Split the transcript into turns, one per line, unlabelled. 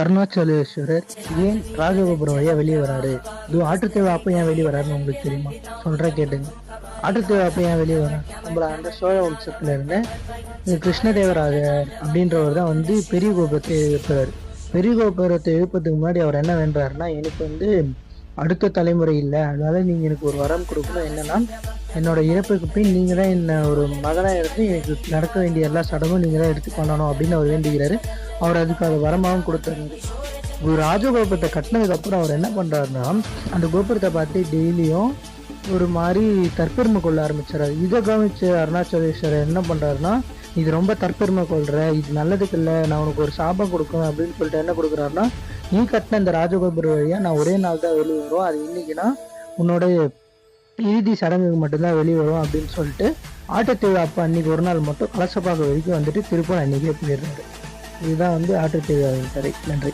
அருணாச்சலேஸ்வரர் ஏன் ராஜகோபுரம் வழியா வெளியே வராரு? இது ஆற்றுத்தேவை அப்ப ஏன் வெளியே வராருன்னு உங்களுக்கு தெரியுமா? சொல்றேன் கேட்டுங்க. ஆற்றுத்தேவை அப்ப ஏன் வெளியே வராரு? நம்மள அந்த சோழ வம்சத்துல இருந்த இந்த கிருஷ்ணதேவராஜர் அப்படின்றவர் தான் வந்து பெரிய கோபுரத்தை எழுப்புறாரு. பெரிய கோபுரத்தை எழுப்பதுக்கு முன்னாடி அவர் என்ன வேண்டாருன்னா எனக்கு வந்து அடுத்த தலைமுறை இல்லை. அதனால நீங்க எனக்கு ஒரு வரம் கொடுக்கணும். என்னன்னா என்னோட இறப்புக்கு பின் நீங்கள் தான் என்ன ஒரு மகனாக எடுத்து எனக்கு நடக்க வேண்டிய எல்லா சடங்கும் நீங்கள் தான் எடுத்து பண்ணணும் அப்படின்னு அவர் வேண்டுகிறாரு. அவர் அதுக்கு அது வரமாகவும் கொடுத்தாரு. ஒரு ராஜகோபுரத்தை கட்டினதுக்கப்புறம் அவர் என்ன பண்ணுறாருன்னா அந்த கோபுரத்தை பார்த்து டெய்லியும் ஒரு மாதிரி தற்பெருமை கொள்ள ஆரம்பிச்சாரு. இதை கவனிச்ச அருணாச்சலேஸ்வரர் என்ன பண்ணுறாருன்னா இது ரொம்ப தற்பெருமை கொள்ற இது நல்லதுக்கு இல்லை நான் உனக்கு ஒரு சாபம் கொடுக்கும் அப்படின்னு சொல்லிட்டு என்ன கொடுக்குறாருன்னா நீ கட்டின இந்த ராஜகோபுரம் வழியாக நான் ஒரே நாள் தான் வெளியே வரும் அது இன்னைக்குன்னா உன்னோட இறுதி சடங்குக்கு மட்டும்தான் வெளியே வரும் அப்படின்னு சொல்லிட்டு ஆட்டுத்தேவை அப்போ அன்னைக்கு ஒரு நாள் மட்டும் கலசப்பாக்க வரைக்கும் வந்துட்டு திருப்பூர் அன்னைக்கே போயிடுறாரு. இதுதான் வந்து ஆட்டுத்தேவை கதை. நன்றி.